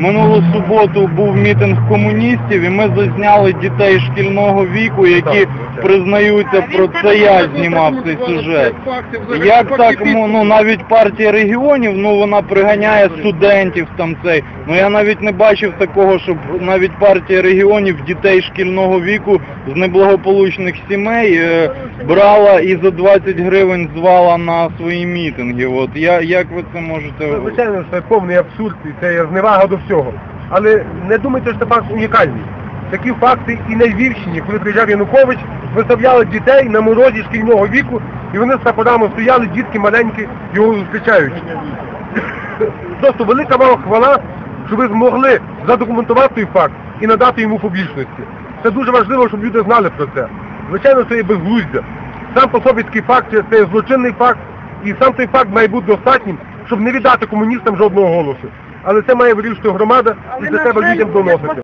минулу суботу був мітинг комуністів, і ми зазняли дітей шкільного віку, які признаються про це. Я знімав цей сюжет. Як так, ну ну, навіть партія регіонів, ну вона приганяє студентів там цей. Ну я навіть не бачив такого, щоб навіть партія регіонів дітей шкільного віку з неблагополучних сімей е, брала і за 20 гривень звала на свої мітинги. От я як ви це можете Це, Звичайно, це повний абсурд і це є зневага до всього. Але не думайте, що це факт унікальний. Такі факти і на Львівщині, коли приїжджав Янукович, виставляли дітей на морозі шкільного віку, і вони з прапорами стояли, дітки маленькі, його зустрічаючи. Просто велика вам хвала, що ви змогли задокументувати той факт і надати йому публічності. Це дуже важливо, щоб люди знали про це. Звичайно, це є безглуздя. Сам по собі такий факт, це є злочинний факт, і сам той факт має бути достатнім, щоб не віддати комуністам жодного голосу. Але це має вирішити громада і це треба людям доносити.